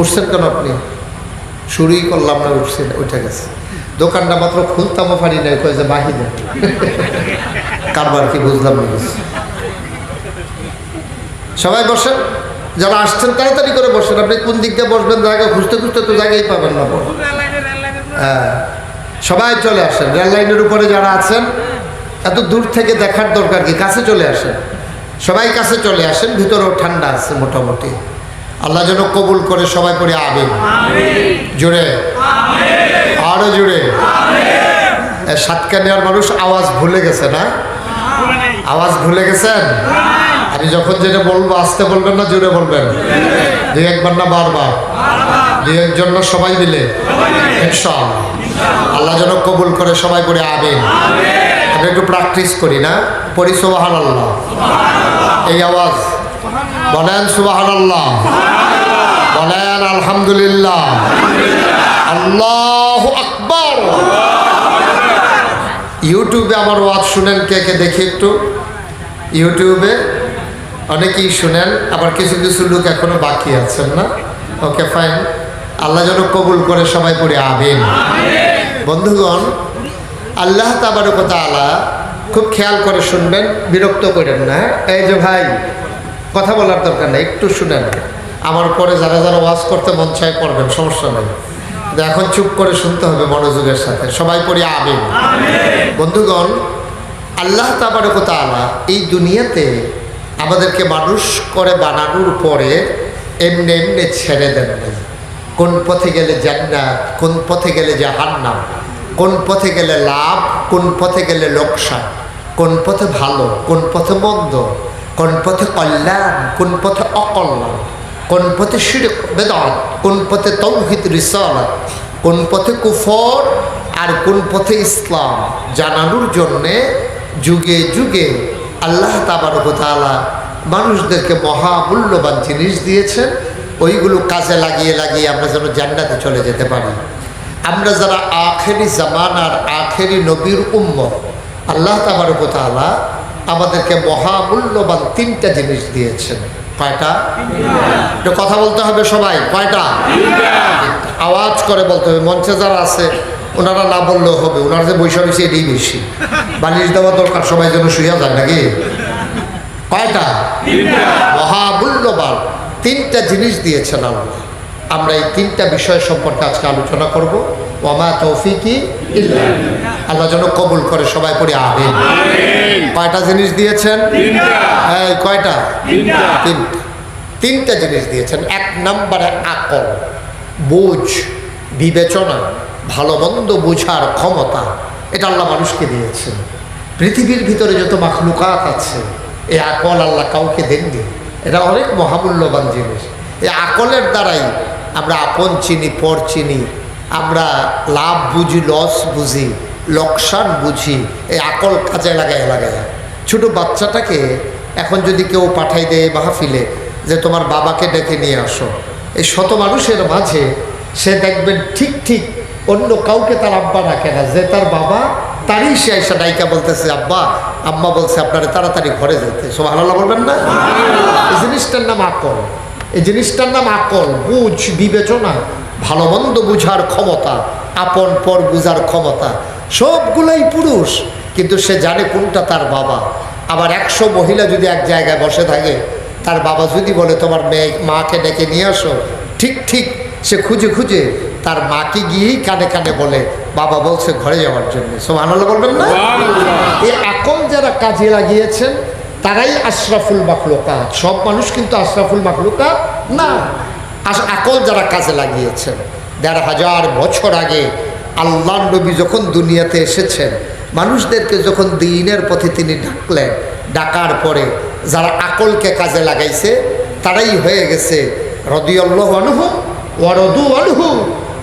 উঠছেন কেন আপনি? শুরুই করলাম না, উঠছেন, উঠে গেছে। দোকানটা মাত্র খুলতামও পারি নাই কারবার কি বুঝলাম সবাই বসেন। যারা আসছেন, তাড়াতাড়ি করে বসেন। আপনি কোন দিক দিয়ে বসবেন, জায়গা খুঁজতে খুঁজতে তো জায়গায় পাবেন না হ্যাঁ। সবাই চলে আসেন। রেল লাইনের উপরে যারা আছেন, এত দূর থেকে দেখার দরকার কি? কাছে চলে আসেন। সবাই কাছে চলে আসেন, ভিতরেও ঠান্ডা আছে মোটামুটি। আল্লাহ যেন কবুল করে সবাই করে আবেন জুড়ে আরও জুড়ে সাতকানিয়ার মানুষ আওয়াজ ভুলে গেছে না? আওয়াজ ভুলে গেছেন? আমি যখন যেটা বলব, আসতে বলবেন না জুড়ে বলবেন? দুই একবার না, বারবার? দুই একজন না, সবাই মিলে? ইনশাআল্লাহ। আল্লাহ যেন কবুল করে সবাই করে আবেন আমরা একটু প্র্যাকটিস করি না, পড়ি সুবাহান আল্লাহ এই আওয়াজ। বলেন সুবাহান আল্লাহ বলেন আলহামদুলিল্লাহ। আল্লাহ আকবর। ইউটিউবে আমার ওয়াজ শুনেন কে কে দেখি একটু। ইউটিউবে অনেকেই শুনেন, আবার কিছু কিছু লোক এখনও বাকি আছেন না। ওকে ফাইন আল্লাহ যেন কবুল করে সবাই পড়ে আবেন বন্ধুগণ আল্লাহ তাবারকতা আলা খুব খেয়াল করে শুনবেন বিরক্ত করেন না? এই যে ভাই কথা বলার দরকার নেই একটু শুনেন। আমার পরে যারা যারা ওয়াজ করতে মন চায় করবেন সমস্যা নেই। এখন চুপ করে শুনতে হবে মনোযোগের সাথে। সবাই পড়ে আবেন বন্ধুগণ আল্লাহ তাবারকতা আলা এই দুনিয়াতে আমাদেরকে মানুষ করে বানানোর পরে এমনি এমনি ছেড়ে দেন কোন পথে গেলে জান্নাত কোন পথে গেলে জাহান্নাম। কোন পথে গেলে লাভ কোন পথে গেলে লোকসান কোন পথে ভালো কোন পথে মন্দ কোন পথে কল্যাণ কোন পথে অকল্যাণ কোন পথে শিরক বেদাত কোন পথে তৌহিদ রিসালাত কোন পথে কুফর আর কোন পথে ইসলাম জানানোর জন্যে যুগে যুগে আল্লাহ তাবারকতালা মানুষদেরকে মহামূল্যবান জিনিস দিয়েছেন ওইগুলো কাজে লাগিয়ে লাগিয়ে আমরা যেন জান্নাতে চলে যেতে পারি আমরা যারা আখেরি জামানার আখেরি নবীর উম্মত, আল্লাহ তাবারকতালা আমাদেরকে মহামূল্যবান তিনটা জিনিস দিয়েছেন। কয়টা? কথা বলতে হবে সবাই। কয়টা? আওয়াজ করে বলতে হবে। মঞ্চে যারা আছে, ওনারা না বললেও হবে। ওনারা যে বৈশা বসে এটাই বেশি। বালিশ দেওয়া দরকার, সবাই যেন শুয়ে যায় নাকি? কয়টা? মহামূল্যবান তিনটা জিনিস দিয়েছেন আল্লাহ। আমরা এই তিনটা বিষয় সম্পর্কে আজকে আলোচনা করব। ওমা তৌফিকি আল্লাহ। যেন কবুল করে সবাই পড়ে আবেন কয়টা জিনিস দিয়েছেন? হ্যাঁ কয়টা? তিনটা। তিনটা জিনিস দিয়েছেন। এক নম্বরে আকল বুঝ বিবেচনা ভালো মন্দ বুঝার ক্ষমতা। এটা আল্লাহ মানুষকে দিয়েছেন। পৃথিবীর ভিতরে যত মাখলুকাত আছে এই আকল আল্লাহ কাউকে দেননি। এটা অনেক মহামূল্যবান জিনিস। এই আকলের দ্বারাই আমরা আপন চিনি, পর চিনি। আমরা লাভ বুঝি, লস বুঝি, লোকসান বুঝি, এই আকল কাজে লাগায় লাগায়। ছোট বাচ্চাটাকে এখন যদি কেউ পাঠাই দেয় মাহফিলে, যে তোমার বাবাকে ডেকে নিয়ে আসো, এই শত মানুষের মাঝে সে দেখবেন ঠিক ঠিক অন্য কাউকে তার আব্বা রাখে না, যে তার বাবা তারই সে এসে নায়িকা বলতেছে, আব্বা, আম্মা বলছে আপনারা তাড়াতাড়ি ঘরে যেতে। সব আল্লাহ বলবেন না? এই জিনিসটার নাম আকল। এই জিনিসটার নাম আকল বুঝ বিবেচনা ভালো মন্দ বুঝার ক্ষমতা আপন পর বুঝার ক্ষমতা সবগুলাই পুরুষ কিন্তু সে জানে কোনটা তার বাবা। আবার একশো মহিলা যদি এক জায়গায় বসে থাকে তার বাবা যদি বলে তোমার মেয়ে মাকে ডেকে নিয়ে আসো। ঠিক ঠিক সে খুঁজে খুঁজে তার মাকে গিয়েই কানে কানে বলে বাবা বলছে ঘরে যাওয়ার জন্য। সব আনন্দ বলবেন না? এই আকল যারা কাজে লাগিয়েছেন তারাই আশরাফুল মাখলুকাত। সব মানুষ কিন্তু আশরাফুল মাখলুকাত না। আকল যারা কাজে লাগিয়েছেন, দেড় হাজার বছর আগে আল্লাহ নবী যখন দুনিয়াতে এসেছেন, মানুষদেরকে যখন দিনের পথে তিনি ডাকলেন, ডাকার পরে যারা আকলকে কাজে লাগাইছে, তারাই হয়ে গেছে রদিয়াল্লাহ আনহু ওয়ারদু আনহু।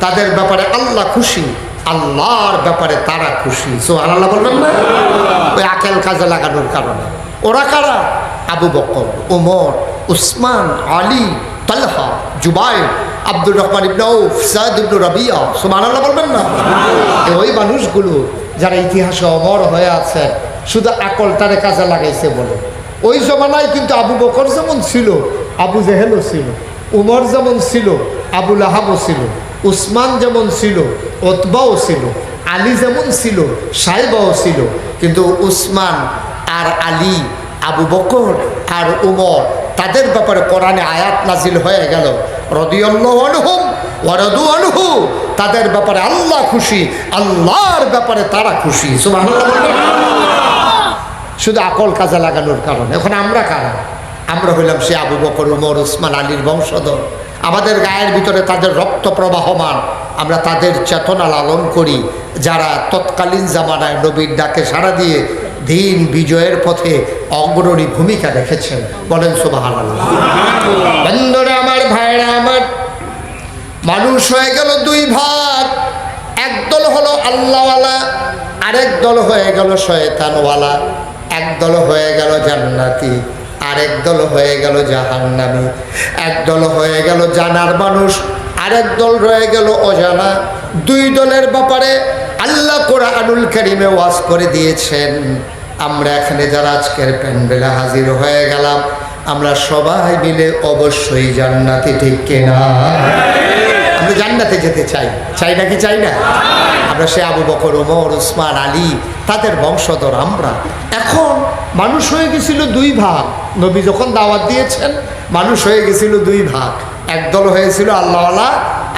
তাদের ব্যাপারে আল্লাহ খুশি। আল্লাহর ব্যাপারে তারা খুশি। সো আল্লাহ বলবেন না? ওই আকেল কাজে লাগানোর কারণে। ওরা কারা? আবু বকর ওমর উসমান, আলী, তালহা জুবাই আব্দুর রহমান ইবনাউফ সাদ ইবনু রাবিয়া। সুবহানাল্লাহ বলবেন না? ওই মানুষগুলো যারা ইতিহাসে অমর হয়ে আছে, শুধু আকলটারে কাজে লাগাইছে বলে। ওই জমানায় কিন্তু আবু বকর যেমন ছিল, আবু জেহেলও ছিল, উমর যেমন ছিল আবুল আহাবও ছিল, উসমান যেমন ছিল ওতবাও ছিল, আলী যেমন ছিল, সাহেবাও ছিল, কিন্তু উসমান আর আলী, আবু বকর আর উমর তাদের ব্যাপারে কোরআনে আয়াত নাজিল হয়ে গেল। রদিয়াল্লাহু আনহুম ওয়ারাদু আনহু, তাদের ব্যাপারে আল্লাহ খুশি, আল্লাহর ব্যাপারে তারা খুশি। শুধু আকল কাজে লাগানোর কারণে। এখন আমরা কারা? আমরা হইলাম সে আবু বকর, উমর, উসমান, আলীর বংশধর। আমাদের গায়ের ভিতরে তাদের রক্ত প্রবাহমান, আমরা তাদের চেতনা লালন করি, যারা তৎকালীন জামানায় নবীর ডাকে সাড়া দিয়ে দিন বিজয়ের পথে অগ্রণী ভূমিকা রেখেছেন। বলেন সুবাহ আমার ভাইরা আমার, মানুষ হয়ে গেল দুই ভাগ। একদল হলো আল্লাহওয়ালা, আরেক দল হয়ে গেল শয়তানওয়ালা। এক দল হয়ে গেল জান্নাতি। আরেক দল হয়ে গেল জাহান্নামি। এক দল হয়ে গেল জানার মানুষ, আরেক দল রয়ে গেল অজানা। দুই দলের ব্যাপারে আল্লাহ কোরআনুল কারিমে ওয়াজ করে দিয়েছেন। আমরা এখানে যারা আজকের প্যান্ডেলে হাজির হয়ে গেলাম, আমরা সবাই মিলে অবশ্যই জান্নাতি ঠিক কিনা? আমরা জান্নাতে যেতে চাই। চাই নাকি চাই না? আমরা সে আবু বকর, ওমর উসমান আলী, তাদের বংশধর আমরা। এখন মানুষ হয়ে গেছিল দুই ভাগ। নবী যখন দাওয়াত দিয়েছেন, মানুষ হয়ে গেছিল দুই ভাগ। একদল হয়েছিল আল্লাহওয়ালা,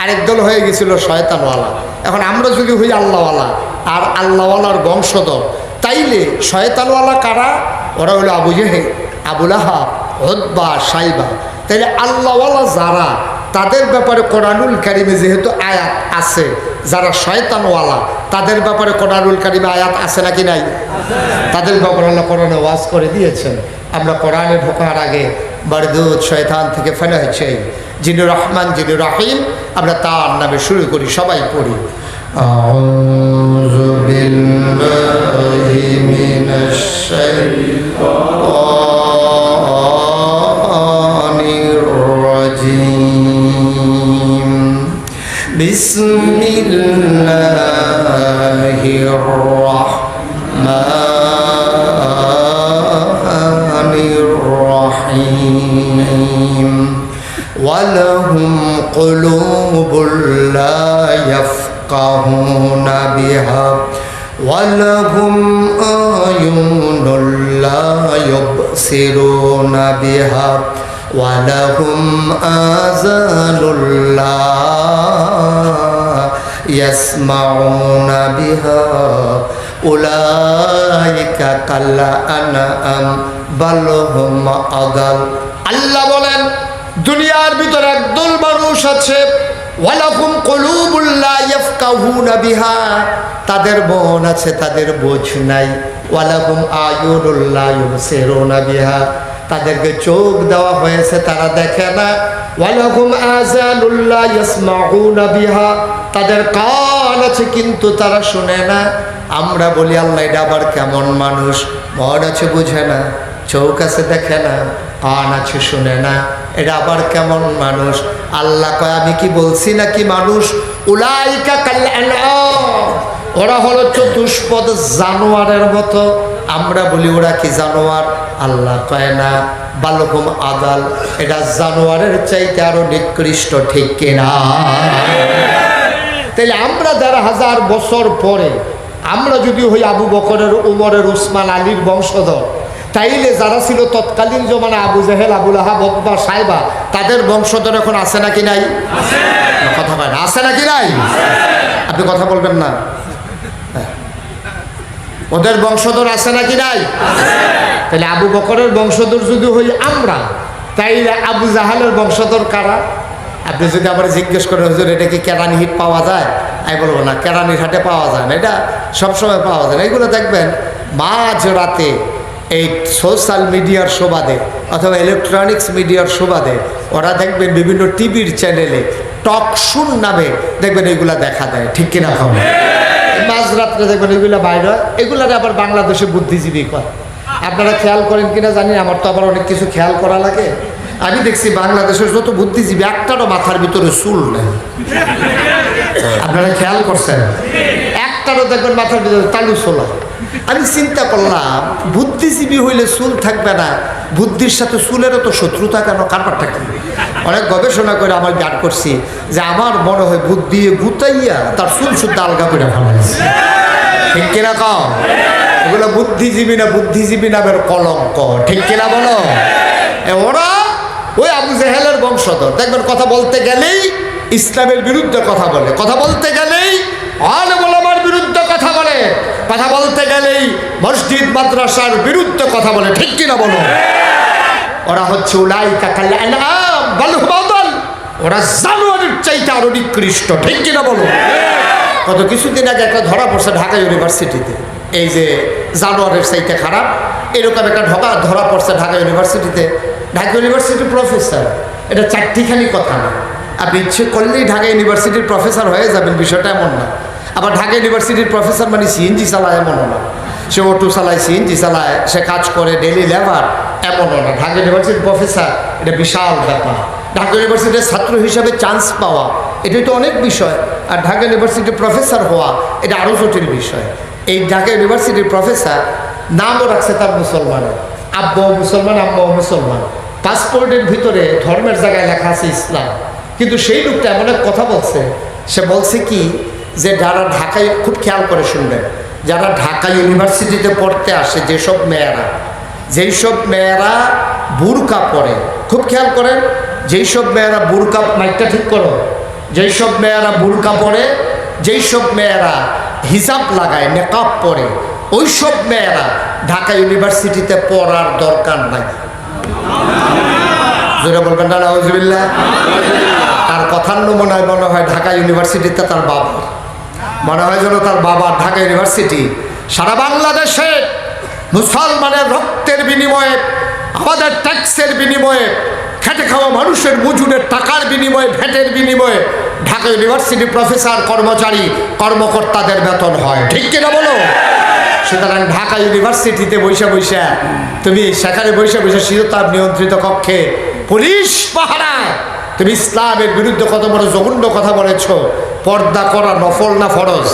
আরেক দল হয়ে গেছিল শয়তানওয়ালা। এখন আমরা যদি হই আল্লাহওয়ালা আর আল্লাহওয়ালার বংশধর, তাইলে শয়তানওয়ালা কারা? ওরা হলো আবু জেহে আবুল আহাব হদ্বা সাইবা। তাইলে আল্লাহওয়ালা যারা? তাদের ব্যাপারে কোরআনুল কারিমে যেহেতু আয়াত আছে, যারা শয়তানওয়ালা, তাদের ব্যাপারে কোরআনুল কারিমে আয়াত আছে নাকি নাই? তাদের ব্যাপারে আল্লাহ কোরআনে ওয়াজ করে দিয়েছেন। আমরা কোরআনে ঢোকার আগে বারদুদ শয়তান থেকে ফেলা হয়েছে। যিনি রহমান, যিনি রহিম, আমরা তার নামে শুরু করি, সবাই পড়ি। بسم الله الرحمن الرحيم. ولهم قلوب لا يفقهون بها. ولهم أعين لا يبصرون بها. ولهم آذان لا يسمعون بها أولئك كالأنعام بل هم أضل আল্লাহ বলেন দুনিয়ার ভিতরে একদল মানুষ আছে ওয়ালাকুম কলুবুল্লা ইয়াফকাহুনা বিহা তাদের মন আছে তাদের বোঝ নাই ওয়ালাকুম আয়ুনুল্লাহ ইউবসিরুনা বিহা তাদেরকে চোখ দেওয়া হয়েছে তারা দেখে না ওয়ালাকুম আযানুল্লাহ ইয়াসমাউনা বিহা তাদের কান আছে কিন্তু তারা শুনে না। আমরা বলি, আল্লাহ, এটা আবার কেমন মানুষ? মন আছে বুঝে না, চোখ আছে দেখে না, কান আছে শুনে না। এটা আবার কেমন মানুষ? আল্লাহ কয়, আমি কি বলছি নাকি মানুষ? উলাইকা কাল্যাণ ওরা হলো চতুষ্পদ জানোয়ারের মতো। আমরা বলি, ওরা কি জানোয়ার? আল্লাহ কয়, না বালকম আদাল। এটা জানোয়ারের চাইতে আরও নিকৃষ্ট, ঠিক কিনা? তাইলে আমরা যারা হাজার বছর পরে আমরা যদি হই আবু বকরের উমরের উসমান আলীর বংশধর তাইলে যারা ছিল তৎকালীন জমানা আবু জাহেল আবুল আহাব অকবা সাহেবা তাদের বংশধর এখন আছে নাকি নাই? কথা বলেন আছে নাকি নাই? আপনি কথা বলবেন না। হ্যাঁ। ওদের বংশধর আছে নাকি নাই? তাহলে আবু বকরের বংশধর যদি হই আমরা তাইলে আবু জাহালের বংশধর কারা? আপনি যদি আবার জিজ্ঞেস করেন, হুজুর, এটা কি কেরানি হিট পাওয়া যায়? আমি বলব না, কেরানির হাটে পাওয়া যায় না, এটা সবসময় পাওয়া যায় না। এগুলো দেখবেন মাঝ রাতে এই সোশ্যাল মিডিয়ার সুবাদে অথবা ইলেকট্রনিক্স মিডিয়ার সুবাদে ওরা দেখবেন বিভিন্ন টিভির চ্যানেলে টক শুন নামে দেখবেন এগুলা দেখা দেয়, ঠিক কিনা খবর মাঝরাত্রে দেখবেন এগুলো বাইরে। এগুলারে আবার বাংলাদেশে বুদ্ধিজীবী করে আপনারা খেয়াল করেন কিনা জানি আমার তো আবার অনেক কিছু খেয়াল করা লাগে। আমি দেখছি বাংলাদেশের যত বুদ্ধিজীবী একটারও মাথার ভিতরে চুল নেই। আপনারা খেয়াল করছেন? একটা একটারও দেখবেন মাথার ভিতরে তালু ছোলা। আমি চিন্তা করলাম, বুদ্ধিজীবী হইলে চুল থাকবে না, বুদ্ধির সাথে চুলেরও তো শত্রুতা কেন? কারবারটা কি অনেক গবেষণা করে আমার জ্ঞান করছি যে আমার মনে হয় বুদ্ধি গুতাইয়া তার চুল শুদ্ধ আলগা করে ফেলাইছে। ঠিক কিনা কম এগুলো বুদ্ধিজীবী না বুদ্ধিজীবী নামের কলঙ্ক। ঠিক কিনা বলো? ওরা ওই আবু জেহেলের বংশধর। দেখবেন কথা বলতে গেলেই ইসলামের বিরুদ্ধে কথা বলে। কথা বলতে গেলেই আলমার বিরুদ্ধে কথা বলে। কথা বলতে গেলেই মসজিদ, মাদ্রাসার বিরুদ্ধে কথা বলে। ঠিক কিনা বলো? ওরা হচ্ছে উলাই ওরা জানুয়ারির চাইতে আরও নিকৃষ্ট। ঠিক কিনা বলো? কত কিছুদিন আগে একটা ধরা পড়ছে ঢাকা ইউনিভার্সিটিতে। এই যে জানুয়ারের চাইতে খারাপ, এরকম একটা ঢোকা ধরা পড়ছে ঢাকা ইউনিভার্সিটিতে। ঢাকা ইউনিভার্সিটির প্রফেসর এটা চারটিখানি কথা না। আপনি ইচ্ছে করলেই ঢাকা ইউনিভার্সিটির প্রফেসর হয়ে যাবেন, বিষয়টা এমন না। আবার ঢাকা ইউনিভার্সিটির প্রফেসর মানে সিএনজি চালায় এমনও না। সে অটো চালায় সিএনজি চালায়, সে কাজ করে ডেলি লেবার এমনও না। ঢাকা ইউনিভার্সিটির প্রফেসর এটা বিশাল ব্যাপার। ঢাকা ইউনিভার্সিটির ছাত্র হিসাবে চান্স পাওয়া, এটাই তো অনেক বিষয়। আর ঢাকা ইউনিভার্সিটির প্রফেসর হওয়া, এটা আরও জটিল বিষয়। এই ঢাকা ইউনিভার্সিটির প্রফেসর নামও রাখছে তার মুসলমানের। আব্বাও মুসলমান আব্বাও মুসলমান। পাসপোর্টের ভিতরে ধর্মের জায়গায় লেখা আছে ইসলাম। কিন্তু সেই লোকটা এমন এক কথা বলছে, সে বলছে কি, যে যারা ঢাকায় খুব খেয়াল করে শুনবেন, যারা ঢাকা ইউনিভার্সিটিতে পড়তে আসে, যেসব মেয়েরা যেই সব মেয়েরা বুরকা পরে, খুব খেয়াল করেন যেই সব মেয়েরা বুরকা, মাইকটা ঠিক করো যেই সব মেয়েরা বুরকা পরে যেই সব মেয়েরা হিসাব লাগায় মেকআপ পরে ওই সব মেয়েরা ঢাকা ইউনিভার্সিটিতে পড়ার দরকার নাই। জোরে বলবেন, না নজবিল্লা তার কথার নমুনায় মনে হয় ঢাকা ইউনিভার্সিটিতে তার বাবা। মনে হয় যেন তার বাবা ঢাকা ইউনিভার্সিটি। সারা বাংলাদেশে মুসলমানের রক্তের বিনিময়ে, আমাদের ট্যাক্সের বিনিময়ে, খেটে খাওয়া মানুষের মজুরের টাকার বিনিময়ে, ভ্যাটের বিনিময়ে ঢাকা ইউনিভার্সিটি প্রফেসর, কর্মচারী, কর্মকর্তাদের বেতন হয়। ঠিক কিনা বলো? সুতরাং ঢাকা ইউনিভার্সিটিতে বৈশা বৈশা তুমি সেখানে বৈশা বৈশা শীততাপ নিয়ন্ত্রিত কক্ষে পুলিশ পাহারায় তুমি ইসলামের বিরুদ্ধে কত বড় জঘন্য কথা বলেছ? পর্দা করা নফল না ফরজ?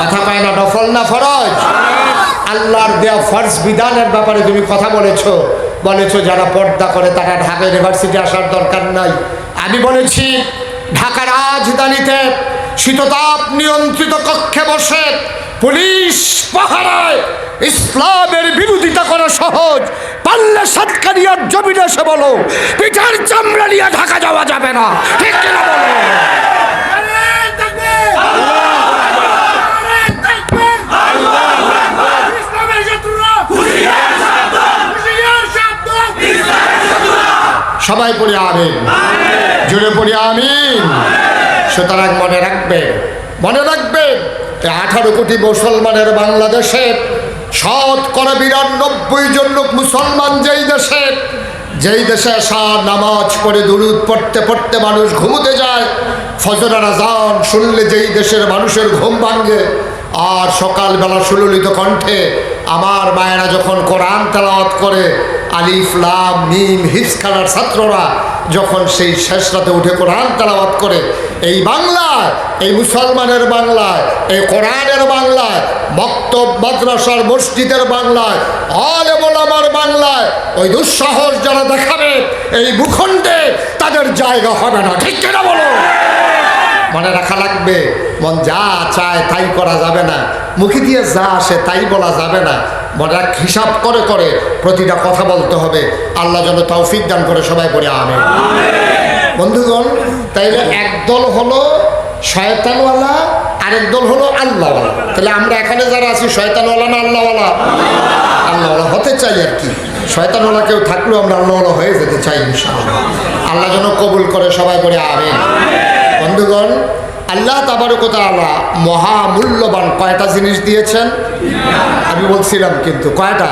কথা পায় না, নফল না ফরজ? আল্লাহর দেয়া ফরজ বিধানের ব্যাপারে তুমি কথা বলেছ। বলেছ যারা পর্দা করে তারা ঢাকা ইউনিভার্সিটি আসার দরকার নাই। আমি বলেছি, ঢাকা রাজধানীতে শীততাপ নিয়ন্ত্রিত কক্ষে বসে পুলিশ পাহারায় ইসলামের বিরোধিতা করা সহজ। পাল্লে সাতকারিয়ার জমিনে এসে বলো। পিঠার চামড়া নিয়ে ঢাকা যাওয়া যাবে না। ঠিক কিনা বলো? সবাই পড়ে আমিন। জুড়ে পড়ে আমিন। সুতরাং মনে রাখবে মনে রাখবে আঠারো কোটি মুসলমানের বাংলাদেশে শতকরা বিরানব্বই জন লোক মুসলমান যেই দেশে যেই দেশে আসা নামাজ পড়ে, দুরুদ পড়তে পড়তে মানুষ ঘুমোতে যায়, ফজরার আজান শুনলে যেই দেশের মানুষের ঘুম ভাঙ্গে আর সকালবেলা সুললিত কণ্ঠে আমার মায়েরা যখন কোরআন তালাওয়াত করে, আলিফ, লাম, মিম হিসখানার ছাত্ররা যখন সেই শেষ রাতে উঠে কোরআন তালাওয়াত করে এই বাংলায়, এই মুসলমানের বাংলায়, এই কোরআনের বাংলায় মক্তব মাদ্রাসার মসজিদের বাংলায়, আলেমুল আমার বাংলায়, ওই দুঃসাহস যারা দেখাবে এই ভূখণ্ডে, তাদের জায়গা হবে না। ঠিক কেনা বলো? মনে রাখা লাগবে, মন যা চায় তাই করা যাবে না। মুখে দিয়ে যা আসে তাই বলা যাবে না। মনে রাখ, হিসাব করে করে প্রতিটা কথা বলতে হবে। আল্লাহ যেন তৌফিক দান করে সবাই করে আনে বন্ধুগণ, তাইলে একদল হলো শয়তানওয়ালা, আরেক দল হলো আল্লাহওয়ালা। তাহলে আমরা এখানে যারা আছি, শয়তানওয়ালা না আল্লাহওয়ালা? আল্লাহওয়ালা হতে চাই আর কি। শয়তানওয়ালা কেউ থাকলেও আমরা আল্লাহওয়ালা হয়ে যেতে চাই, ইনশাআল্লাহ। আল্লাহ যেন কবুল করে, সবাই করে আমেন। বন্ধুগণ, আল্লাহ তাবারকতা আল্লাহ মহামূল্যবান কয়টা জিনিস দিয়েছেন? আমি বলছিলাম কিন্তু, কয়টা?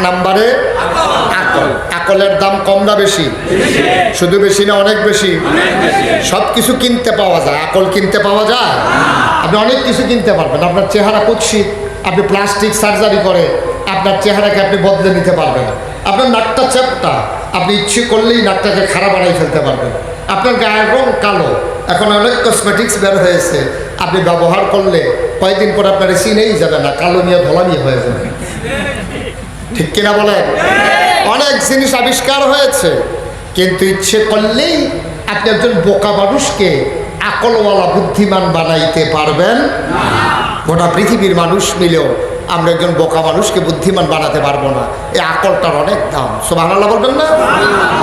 নম্বরে আকল। আকলের দাম কম না বেশি। শুধু বেশি না অনেক বেশি। সব কিছু কিনতে পাওয়া যায়। আকল কিনতে পাওয়া যায়। আপনি অনেক কিছু কিনতে পারবেন। আপনার চেহারা কুৎসিত। আপনি প্লাস্টিক সার্জারি করে আপনার চেহারাকে আপনি বদলে নিতে পারবেন। আপনার নাকটা চেপটা আপনি ইচ্ছে করলেই নাকটাকে খারাপ বানাই ফেলতে পারবেন। আপনার গায়ের রং কালো। এখন অনেক কসমেটিক্স বের হয়েছে। আপনি ব্যবহার করলে কয়েকদিন পর আপনার চিনেই যাবে না। কালো নিয়ে ধলা নিয়ে হয়ে যাবে। ঠিক কিনা বলেন? অনেক জিনিস আবিষ্কার হয়েছে কিন্তু ইচ্ছে করলেই আপনি একজন বোকা মানুষকে আকলওয়ালা বুদ্ধিমান বানাইতে পারবেন গোটা পৃথিবীর মানুষ মিলেও আমরা একজন বোকা মানুষকে বুদ্ধিমান বানাতে পারব না। এই আকলটার অনেক দাম। সোভানাল্লাহ বলবেন না?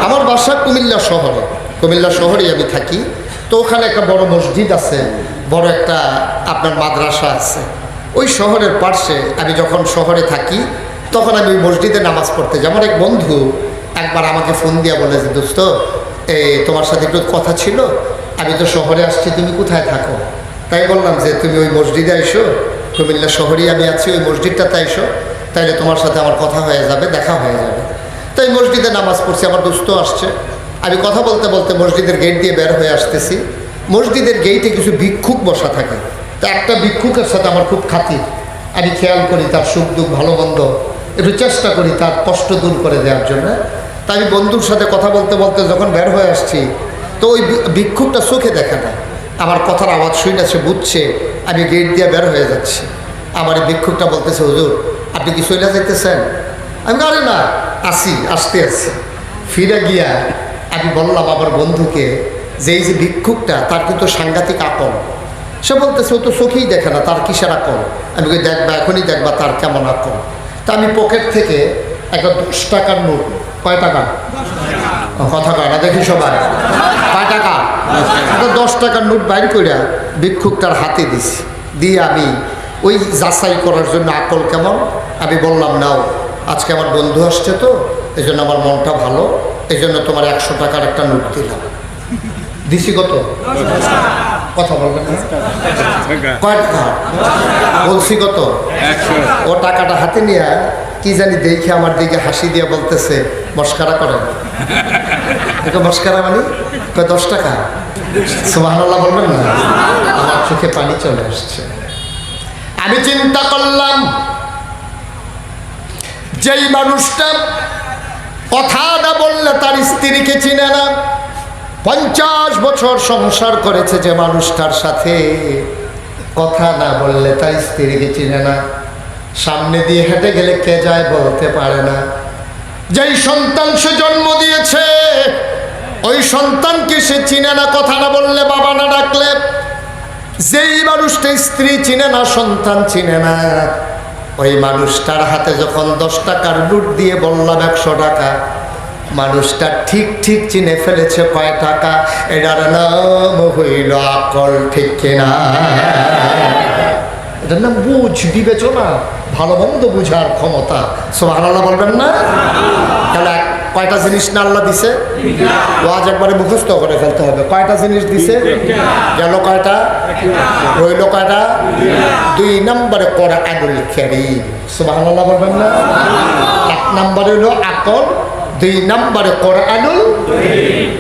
আমার বাসা কুমিল্লা শহরে। কুমিল্লা শহরেই আমি থাকি। তো ওখানে একটা বড় মসজিদ আছে বড় একটা আপনার মাদ্রাসা আছে। ওই শহরের পার্শ্বে আমি যখন শহরে থাকি তখন আমি মসজিদে নামাজ পড়তে আমার এক বন্ধু একবার আমাকে ফোন দিয়া বলে যে, দোস্ত এই তোমার সাথে একটু কথা ছিল। আমি তো শহরে আসছি, তুমি কোথায় থাকো? তাই বললাম যে, তুমি ওই মসজিদে এসো কুমিল্লা শহরেই আমি আছি, ওই মসজিদটাতে এসো তাইলে তোমার সাথে আমার কথা হয়ে যাবে, দেখা হয়ে যাবে। তাই মসজিদে নামাজ পড়ছি, আমার দোস্ত আসছে। আমি কথা বলতে বলতে মসজিদের গেট দিয়ে বের হয়ে আসতেছি। মসজিদের গেইটে কিছু ভিক্ষুক বসা থাকে। তা একটা ভিক্ষুকের সাথে আমার খুব খাতির। আমি খেয়াল করি তার সুখ দুঃখ ভালো মন্দ একটু চেষ্টা করি তার কষ্ট দূর করে দেওয়ার জন্য। তাই আমি বন্ধুর সাথে কথা বলতে বলতে যখন বের হয়ে আসছি, তো ওই ভিক্ষুকটা চোখে দেখে না। আমার কথার আওয়াজ শুনে সে বুঝছে, আমি গেট দিয়ে বের হয়ে যাচ্ছি। আমার এই ভিক্ষুকটা বলতেছে, হুজুর, আপনি কি চলে যেতেছেন আমি আরে না, আসি, আসতে আসি। ফিরে গিয়া আমি বললাম আমার বন্ধুকে যে এই যে ভিক্ষুকটা, তার কিন্তু সাংঘাতিক আকল? সে বলতেছে, ও তো চোখেই দেখে না, তার কিসের আকল? আমি দেখবা, এখনই দেখবা তার কেমন আকল? তা আমি পকেট থেকে একটা দশ টাকার নোট কয় টাকা? কথা না, দেখি সবাই। কয় টাকা? একটা দশ টাকার নোট বাইর করিয়া ভিক্ষুকটার হাতে দিছি দিয়ে আমি ওই যাচাই করার জন্য আকল কেমন? আমি বললাম, নাও, আজকে আমার বন্ধু আসছে তো এই জন্য আমার মনটা ভালো এই জন্য তোমার একশো টাকার একটা নোট দিলাম। দিছি কত? কথা বলবেন? কয় টাকা বলছি কত? ও টাকাটা হাতে নিয়ে কি জানি দেখে আমার দিকে হাসি দিয়ে বলতেছে মস্কারা করেন। এটা মস্কারা মানে? কয় দশ টাকা? সুবহানাল্লাহ বলবেন না? আমার চোখে পানি চলে আসছে। আমি চিন্তা করলাম যেই মানুষটা কথা না বললে তার স্ত্রীকে চিনে না। পঞ্চাশ বছর সংসার করেছে যে মানুষটার সাথে। কথা না বললে তার স্ত্রীকে চিনে না। সামনে দিয়ে হেঁটে গেলে কে যায় বলতে পারে না। যেই সন্তান সে জন্ম দিয়েছে, ওই সন্তানকে সে চিনে না? কথা না বললে বাবা না ডাকলে। যেই মানুষটা স্ত্রী চিনে না, সন্তান চিনে না। ওই মানুষটার হাতে যখন দশ টাকার লুট দিয়ে বললাম একশো টাকা মানুষটা ঠিক ঠিক চিনে ফেলেছে কয় টাকা। এটার নাম হইল আকল, ঠিক কিনা? এটার নাম বুঝ, বিবেচনা, ভালো মন্দ বুঝার ক্ষমতা। সোহান আল্লাহ বলবেন না? তাহলে কয়টা জিনিস না আল্লাহ দিছে? ওয়াজ একবারে মুখস্থ করে ফেলতে হবে। কয়টা জিনিস দিছে? গেল কয়টা? রইল কয়টা? দুই নম্বরে করা আগুল খেরি আল্লাহ বলবেন না? এক নম্বরে হলো আকল দুই নম্বরে করা আগুল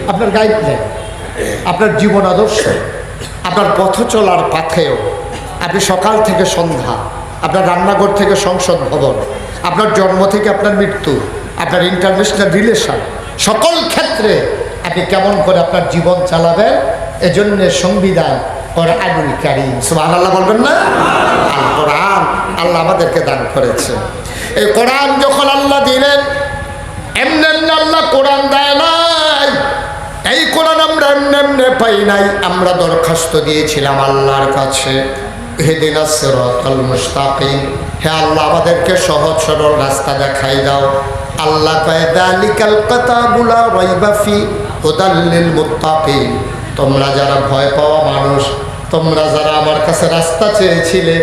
আপনার গাইডলাইন আপনার জীবন আদর্শ। আপনার পথ চলার পাথেও। আপনি সকাল থেকে সন্ধ্যা। আপনার রান্নাঘর থেকে সংসদ ভবন। আপনার জন্ম থেকে আপনার মৃত্যু। আপনার ইন্টারন্যাশনাল রিলেশন সকল ক্ষেত্রে আপনি কেমন করে আপনার জীবন চালাবেন, এজন্য সংবিধান কোরআনুল কারীম। সুবহানাল্লাহ বলবেন না? আল আল্লাহ আমাদেরকে দান করেছে। এই কোরআন যখন আল্লাহ দিলেন নাই। এই আমরা পাই নাই। আমরা দরখাস্ত দিয়েছিলাম আল্লাহর কাছে। হেদিন হে আল্লাহ, আমাদেরকে সহজ সরল রাস্তা দেখাই দাও। আল্লাহ কয়, দালিকাল কাতাবুলা রাইবা ফি হুদাল্লিল মুত্তাকিন তোমরা যারা ভয় পাওয়া মানুষ, তোমরা যারা আমার কাছে রাস্তা চেয়েছিলে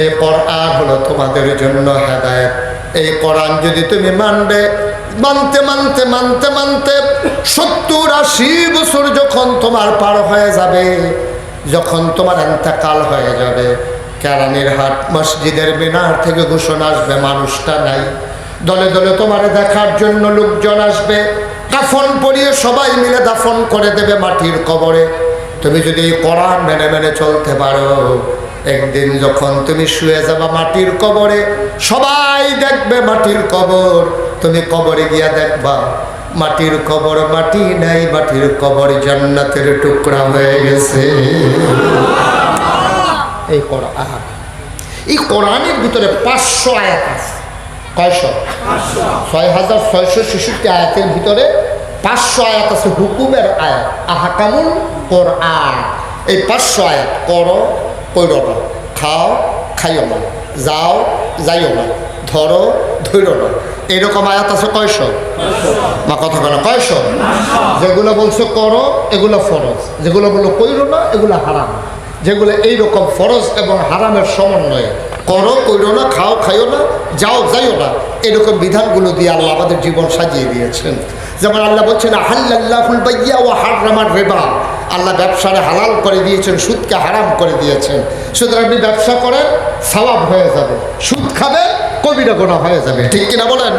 এই কোরআন হলো তোমাদের জন্য হেদায়েত। এই কোরআন যদি তুমি মানবে মানতে মানতে মানতে মানতে সত্তর আশি বছর যখন তোমার পার হয়ে যাবে, যখন তোমার এন্তেকাল হয়ে যাবে, কেরানির হাট, মসজিদের মিনার থেকে ঘোষণা আসবে, মানুষটা নাই। দলে দলে তোমার দেখার জন্য লোকজন আসবে। দাফন পরিয়ে সবাই মিলে দাফন করে দেবে মাটির কবরে। তুমি যদি এই কোরআন মেনে মেনে চলতে পারো, একদিন যখন তুমি শুয়ে যাবা মাটির কবরে, সবাই দেখবে মাটির কবর। তুমি কবরে গিয়া দেখবা, মাটির কবর, মাটি নাই, মাটির কবর জান্নাতের টুকরা হয়ে গেছে। এই কোরআন। এই কোরআনের ভিতরে পাঁচশো আয়াত আছে। কয়শো? ছয় হাজার ছয়শো ছেষট্টি আয়াতের ভিতরে পাঁচশো আয়াত আছে হুকুমের আয়াত। আহাকামুল কোরআন। এই পাঁচশো আয়াত করো কইরো না। খাও, খাইও না। যাও, যাইও না। ধরো, ধৈর না। এরকম আয়াত আছে কয়শো? বা কথা বলো কয়শো? যেগুলো বলছো করো এগুলো ফরজ। যেগুলো বলো কইরো না এগুলো হারাম। যেগুলো এইরকম ফরজ এবং হারামের সমন্বয়ে করো কইরো না খাও খাইও না যাও যাইও না এরকম বিধানগুলো দিয়ে আল্লাহ আমাদের জীবন সাজিয়ে দিয়েছেন। যেমন আল্লাহ বলছেন হাল্লাহুল বাইয়া ও হারামার রেবা। আল্লাহ ব্যবসারে হালাল করে দিয়েছেন সুদকে হারাম করে দিয়েছেন। সুতরাং আপনি ব্যবসা করেন সওয়াব হয়ে যাবে। সুদ খাবে কবিরা গোনা হয়ে যাবে ঠিক কিনা বলেন?